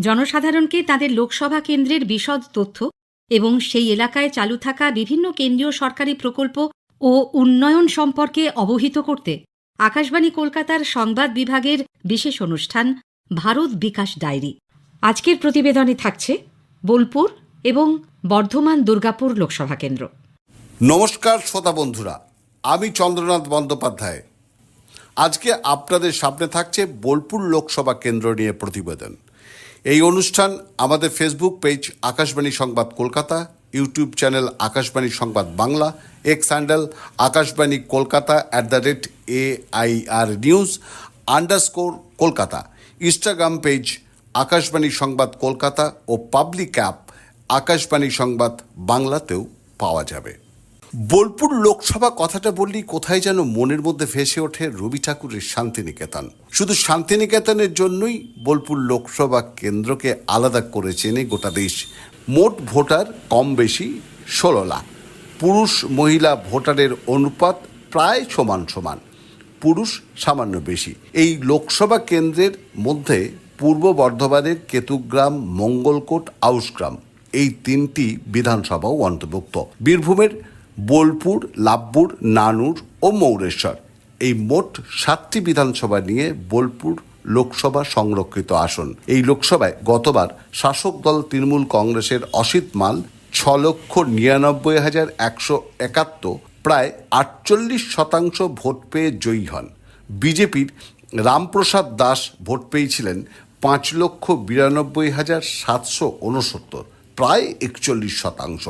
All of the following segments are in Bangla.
জনসাধারণকে তাদের লোকসভা কেন্দ্রের বিশদ তথ্য এবং সেই এলাকায় চালু থাকা বিভিন্ন কেন্দ্রীয় সরকারি প্রকল্প ও উন্নয়ন সম্পর্কে অবহিত করতে আকাশবাণী কলকাতার সংবাদ বিভাগের বিশেষ অনুষ্ঠান ভারত বিকাশ ডায়েরি। আজকের প্রতিবেদনে থাকছে বোলপুর এবং বর্ধমান দুর্গাপুর লোকসভা কেন্দ্র। নমস্কার শ্রোতা বন্ধুরা, আমি চন্দ্রনাথ বন্দ্যোপাধ্যায়। আজকে আপনাদের সামনে থাকছে বোলপুর লোকসভা কেন্দ্র নিয়ে প্রতিবেদন। এই অনুষ্ঠান আমাদের Facebook page Akashvani Sangbad Kolkata YouTube channel Akashvani Sangbad Bangla X handle Akashvani Kolkata at the rate A I R news underscore Kolkata Instagram page Akashvani Sangbad Kolkata O public app Akashvani Sangbad বাংলাতেও পাওয়া যাবে। বোলপুর লোকসভা কথাটা বললেই কোথায় যেন মনের মধ্যে ভেসে ওঠে রবি ঠাকুরের শান্তিনিকেতন। শুধু শান্তিনিকেতনের জন্যই বোলপুর লোকসভা কেন্দ্রকে আলাদা করে চেনে গোটা দেশ। মোট ভোটার কম বেশি ষোলো লাখ। পুরুষ মহিলা ভোটারের অনুপাত প্রায় সমান সমান। পুরুষ সামান্য বেশি। এই লোকসভা কেন্দ্রের মধ্যে পূর্ব বর্ধমানের কেতুগ্রাম, মঙ্গলকোট, আউসগ্রাম এই তিনটি বিধানসভাও অন্তর্ভুক্ত। বীরভূমের বোলপুর, লাভপুর, নানুর ও মৌরেশ্বর। এই মোট সাতটি বিধানসভা নিয়ে বোলপুর লোকসভা সংরক্ষিত আসন। এই লোকসভায় গতবার শাসক দল তৃণমূল কংগ্রেসের অসিত মাল ছ লক্ষ নিরানব্বই হাজার একশো একাত্তর প্রায় আটচল্লিশ শতাংশ ভোট পেয়ে জয়ী হন। বিজেপির রামপ্রসাদ দাস ভোট পেয়েছিলেন পাঁচ লক্ষ বিরানব্বই হাজার সাতশো উনসত্তর। প্রায় একচল্লিশ শতাংশ।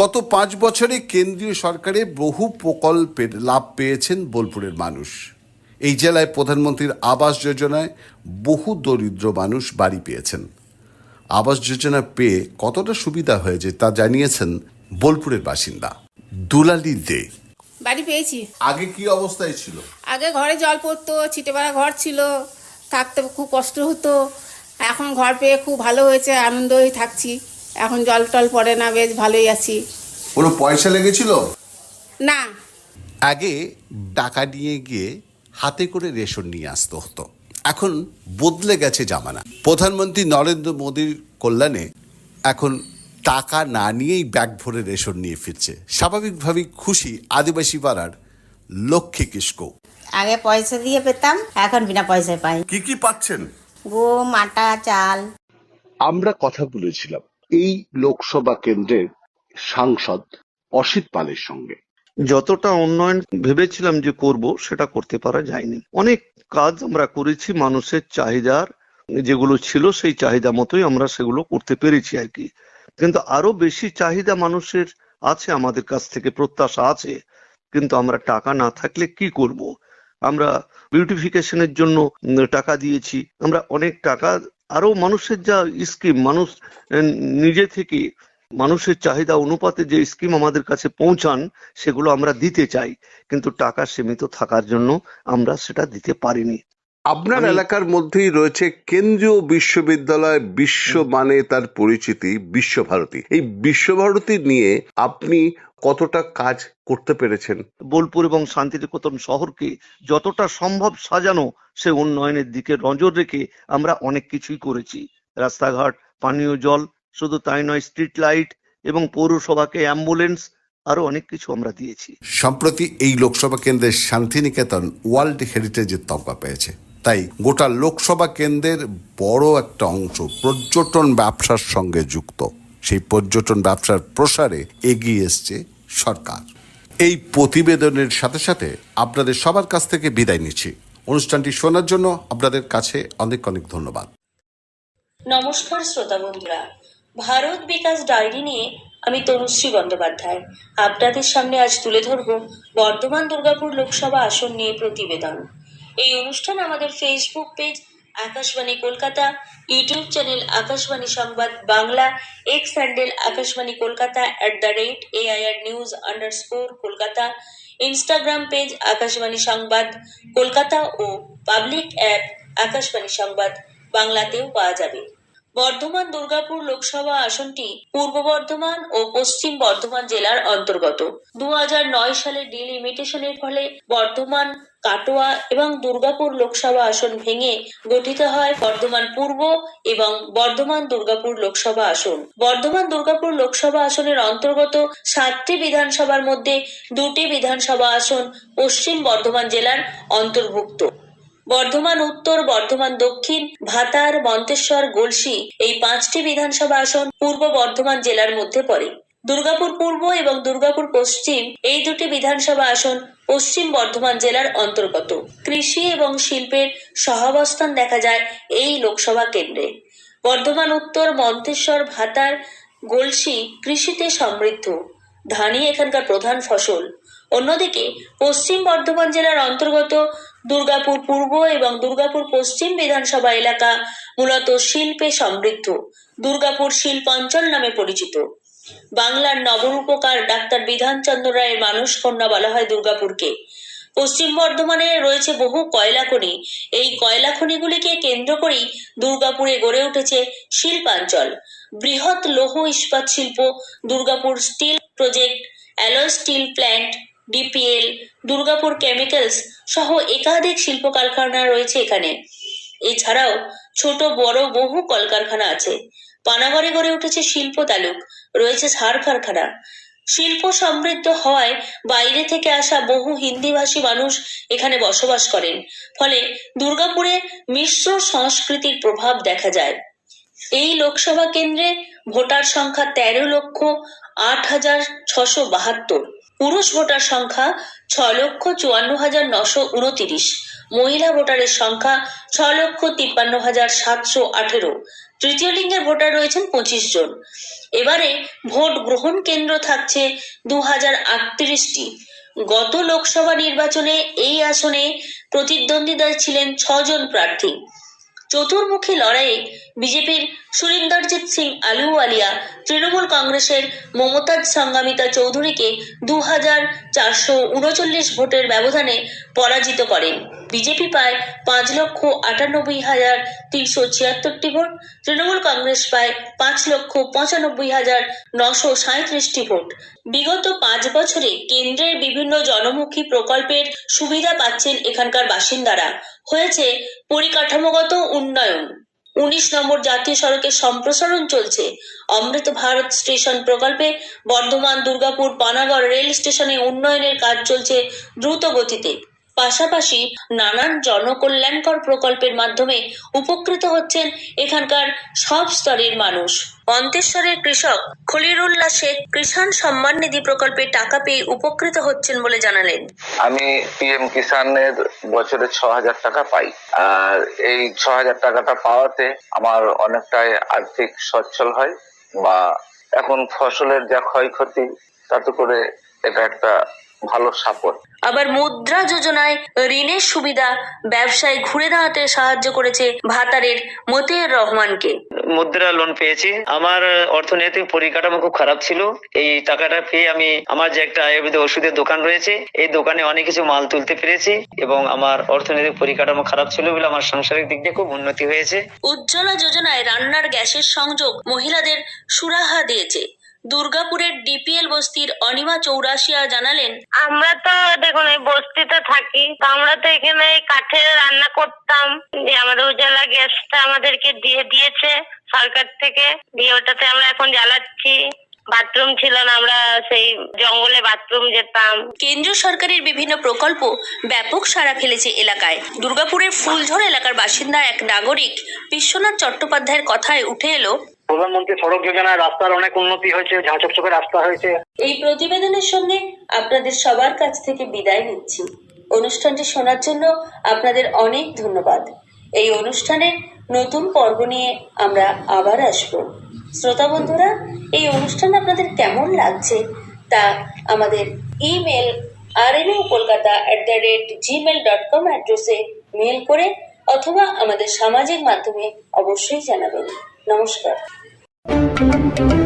গত পাঁচ বছরে কেন্দ্রীয় সরকারে বহু প্রকল্পের লাভ পেয়েছেন বোলপুরের মানুষ। এই জেলায় প্রধানমন্ত্রীর আবাস যোজনায় বহু দরিদ্র মানুষ বাড়ি পেয়েছেন। আবাস যোজনা পেয়ে কতটা সুবিধা হয়েছে তা জানিয়েছেন বোলপুরের বাসিন্দা দুলালি দে। বাড়ি পেয়েছি। আগে কি অবস্থায় ছিল? আগে ঘরে জল পড়তো ছিটেপাড়া ঘর ছিল থাকতে খুব কষ্ট হতো। এখন ঘর পেয়ে খুব ভালো হয়েছে আনন্দই থাকছি। এখন জল টল পড়ে না বেশ ভালোই আছি। কোনো পয়সা লেগেছিল? না। আগে টাকা নিয়ে গিয়ে হাতে করে রেশন নিয়ে আসতে হতো। এখন বদলে গেছে জামানা। প্রধানমন্ত্রী নরেন্দ্র মোদীর কল্যাণে এখন টাকা না নিয়েই ব্যাগ ভরে রেশন নিয়ে ফিরছে। স্বাভাবিকভাবেই খুশি আদিবাসী পাড়ার লক্ষ্মী কিস্কো আগে পয়সা দিয়ে পেতাম এখন বিনা পয়সায় পাই। কি কি পাচ্ছেন? গম আটা চাল। আমরা কথা বলেছিলাম। এই লোকসভা কেন্দ্রের সাংসদ অসিত পালের সঙ্গে। যতটা উন্নয়ন ভেবেছিলাম যে করব, সেটা করতে পারা যায়নি। অনেক কাজ আমরা করেছি, মানুষের চাহিদার যেগুলো ছিল, সেই চাহিদা মতোই আমরা সেগুলো করতে পেরেছি আর কি। কিন্তু আরও বেশি চাহিদা মানুষের আছে, আমাদের কাছ থেকে প্রত্যাশা আছে। কিন্তু আমরা টাকা না থাকলে কি করব? আমরা বিউটিফিকেশনের জন্য টাকা দিয়েছি। আমরা অনেক টাকা আরও মানুষের যা স্কিম মানুষ নিজে থেকে মানুষের চাহিদা অনুপাতে যে স্কিম আমাদের কাছে পৌঁছান, সেগুলো আমরা দিতে চাই। কিন্তু টাকা সীমিত থাকার জন্য আমরা সেটা দিতে পারিনি। আপনার এলাকার মধ্যেই রয়েছে কেন্দ্রীয় বিশ্ববিদ্যালয় বিশ্ব মানে তার পরিচিতি বিশ্বভারতী। এই বিশ্বভারতী নিয়ে আপনি কতটা কাজ করতে পেরেছেন? বোলপুর এবং শান্তিনিকেতন শহরকে যতটা সম্ভব সাজানো সে উন্নয়নের দিকে নজর রেখে আমরা অনেক কিছুই করেছি। রাস্তাঘাট পানীয় জল শুধু তাই নয় স্ট্রিট লাইট এবং পৌরসভাকে অ্যাম্বুলেন্স আরও অনেক কিছু আমরা দিয়েছি। সম্প্রতি এই লোকসভা কেন্দ্রের শান্তিনিকেতন ওয়ার্ল্ড হেরিটেজের তকমা পেয়েছে। তাই গোটা লোকসভা কেন্দ্রের বড় একটা অংশ পর্যটন ব্যবসার সঙ্গে যুক্ত। সেই পর্যটন ব্যবসার প্রসারে এগিয়ে এসছে সরকার। এই প্রতিবেদনের সাথে সাথে আপনাদের সবার কাছ থেকে বিদায় নিচ্ছি। অনুষ্ঠানটি শোনার জন্য আপনাদের কাছে অনেক অনেক ধন্যবাদ। নমস্কার শ্রোতা বন্ধুরা। ভারত বিকাশ ডায়েরি নিয়ে আমি তনুশ্রী বন্দ্যোপাধ্যায়। আপনাদের সামনে আজ তুলে ধরব বর্ধমান দুর্গাপুর লোকসভা আসন নিয়ে প্রতিবেদন। এই অনুষ্ঠান আমাদের Facebook page Akashvani Kolkata YouTube channel Akashvani Sangbad Bangla X handle Akashvani Kolkata at the rate AIR news underscore Kolkata Instagram page Akashvani Sangbad Kolkata O public app Akashvani Sangbad বাংলাতেও পাওয়া যাবে। বর্ধমান দুর্গাপুর লোকসভা আসনটি পূর্ব বর্ধমান ও পশ্চিম বর্ধমান জেলার অন্তর্গত। দু সালের ডিলিমিটেশনের ফলে বর্ধমান, কাটোয়া এবং দুর্গাপুর লোকসভা আসন ভেঙে গঠিত হয় বর্ধমান পূর্ব এবং বর্ধমান দুর্গাপুর লোকসভা আসন। বর্ধমান দুর্গাপুর লোকসভা আসনের অন্তর্গত সাতটি বিধানসভার মধ্যে দুটি বিধানসভা আসন পশ্চিম বর্ধমান জেলার অন্তর্ভুক্ত। বর্ধমান উত্তর, বর্ধমান দক্ষিণ, ভাতার, মন্তেশ্বর, গলসি এই পাঁচটি বিধানসভা আসন পূর্ব বর্ধমান জেলার মধ্যে পড়ে। দুর্গাপুর পূর্ব এবং দুর্গাপুর পশ্চিম এই দুটি বিধানসভা আসন পশ্চিম বর্ধমান জেলার অন্তর্গত। কৃষি এবং শিল্পের সহাবস্থান দেখা যায় এই লোকসভা কেন্দ্রে। বর্ধমান উত্তর, মন্তেশ্বর, ভাতার, গলসি কৃষিতে সমৃদ্ধ। ধানই এখানকার প্রধান ফসল। অন্যদিকে পশ্চিম বর্ধমান জেলার অন্তর্গত দুর্গাপুর পূর্ব এবং দুর্গাপুর পশ্চিম বিধানসভা এলাকা মূলত শিল্পে সমৃদ্ধ। দুর্গাপুর শিল্পাঞ্চল নামে পরিচিত। বাংলার নবরূপকার ডাক্তার বিধানচন্দ্র রায়ের মানুষ কন্যা বলা হয় দুর্গাপুরকে। পশ্চিম বর্ধমানে রয়েছে বহু কয়লা খনি। এই কয়লা খনিগুলিকে কেন্দ্র করেই দুর্গাপুরে গড়ে উঠেছে শিল্পাঞ্চল। বৃহৎ লৌহ ইস্পাত শিল্প, Durgapur steel project, alloy steel plant DPL Durgapur chemicals সহ একাধিক শিল্প কারখানা রয়েছে এখানে। এছাড়াও ছোট, বড় বহু কলকারখানা আছে। পানাগড়ে গড়ে উঠেছে শিল্প তালুক, রয়েছে সার কারখানা। শিল্প সমৃদ্ধ হওয়ায় বাইরে থেকে আসা বহু হিন্দিভাষী মানুষ এখানে বসবাস করেন। ফলে দুর্গাপুরে মিশ্র সংস্কৃতির প্রভাব দেখা যায়। এই লোকসভা কেন্দ্রে ভোটার সংখ্যা তেরো লক্ষ আট হাজার ছশো বাহাত্তর। পুরুষ ভোটার সংখ্যা ছ লক্ষ চুয়ান্ন হাজার নশো উনতিরিশ। মহিলা ভোটারের সংখ্যা ছ লক্ষ তিপ্পান্ন হাজার সাতশো আঠেরো। তৃতীয় লিঙ্গের ভোটার রয়েছেন পঁচিশ জন। এবারে ভোট গ্রহণ কেন্দ্র থাকছে দু হাজার আটত্রিশটি। গত লোকসভা নির্বাচনে এই আসনে প্রতিদ্বন্দ্বিতায় ছিলেন ছজন প্রার্থী। চতুর্মুখী লড়াইয়ে বিজেপির সুরিন্দরজিৎ সিং আলুওয়ালিয়া তৃণমূল কংগ্রেসের মমতাজ সংগামিতা চৌধুরীকে দু হাজার চারশো উনচল্লিশ ভোটের ব্যবধানে পরাজিত করেন বিজেপি পায় পাঁচ লক্ষ আটানব্বই হাজার তিনশো ছিয়াত্তরটি ভোট, তৃণমূল কংগ্রেস পায় পাঁচ লক্ষ পঁচানব্বই হাজার নশো সাঁত্রিশটি ভোট। বিগত পাঁচ বছরে কেন্দ্রের বিভিন্ন জনমুখী প্রকল্পের সুবিধা পাচ্ছেন এখানকার বাসিন্দারা। হয়েছে পরিকাঠামোগত উন্নয়ন। উনিশ নম্বর জাতীয় সড়কের সম্প্রসারণ চলছে। অমৃত ভারত স্টেশন প্রকল্পে বর্ধমান, দুর্গাপুর, পানাগড় রেল স্টেশনে উন্নয়নের কাজ চলছে দ্রুত গতিতে পাশাপাশি নানান জনকল্যাণকর প্রকল্পের মাধ্যমে উপকৃত হচ্ছেন এখানকার সব স্তরের মানুষ। অন্তেশ্বরের কৃষক খলিরুল্লাহ শেখ কিষাণ সম্মান নিধি প্রকল্পে টাকা পেয়ে উপকৃত হচ্ছেন বলে জানালেন। আমি পিএম কিষানের বছরে ছ হাজার টাকা পাই। আর এই ছ হাজার টাকাটা পাওয়াতে আমার অনেকটাই আর্থিক সচ্ছল হয় বা এখন ফসলের যা ক্ষয়ক্ষতি, তাতে করে এটা একটা ভালো সাপোর্ট আবার মুদ্রা যোজনায় ঋণের সুবিধা ব্যবসায় ঘুরে দাঁড়াতে সাহায্য করেছে ভাতারের মতিউর রহমানকে। মুদ্রা লোন পেয়েছি। আমার অর্থনৈতিক পরিকাঠামো খুব খারাপ ছিল। এই টাকাটা পেয়ে আমি আমার যে একটা আয়ুর্বেদ ওষুধের দোকান রয়েছে এই দোকানে অনেক কিছু মাল তুলতে পেরেছি এবং আমার অর্থনৈতিক পরিকাঠামো খারাপ ছিল বলে আমার সাংসারিক দিক দিয়ে খুব উন্নতি হয়েছে। উজ্জ্বলা যোজনায় রান্নার গ্যাসের সংযোগ মহিলাদের সুরাহা দিয়েছে। দুর্গাপুরের ডিপিএল বস্তির অনিমা চৌরাশিয়া জানালেন আমরা তো দেখুন এই বস্তিতে থাকি তো আমরা তো এখানে কাঠে রান্না করতাম যে আমাদের উজালা গ্যাসটা আমাদেরকে দিয়ে দিয়েছে সরকার থেকে দিয়ে ওটাতে আমরা এখন জ্বালাচ্ছি। বাথরুম ছিল না আমরা সেই জঙ্গলে বাথরুম যেতাম। কেন্দ্রীয় সরকারের বিভিন্ন প্রকল্প ব্যাপক সাড়া ফেলেছে এলাকায়। দুর্গাপুরের ফুলঝড় এলাকার বাসিন্দা এক নাগরিক বিশ্বনাথ চট্টোপাধ্যায়ের কথায় উঠে এলো প্রধানমন্ত্রী সড়ক যোজনায় রাস্তার অনেক উন্নতি হয়েছে, ঝাঁ চকচকে রাস্তা হয়েছে। এই প্রতিবেদনের সঙ্গে আপনাদের সবার কাছ থেকে বিদায় নিচ্ছি। অনুষ্ঠানটি শোনার জন্য আপনাদের অনেক ধন্যবাদ। এই অনুষ্ঠানের নতুন পর্ব নিয়ে আমরা আবার আসব। শ্রোতা বন্ধুরা, এই অনুষ্ঠান আপনাদের কেমন লাগছে তা আমাদের email R N Kolkata at the rate Gmail dot com অ্যাড্রেসে মেল করে অথবা আমাদের সামাজিক মাধ্যমে অবশ্যই জানাবেন। নমস্কার। Thank you.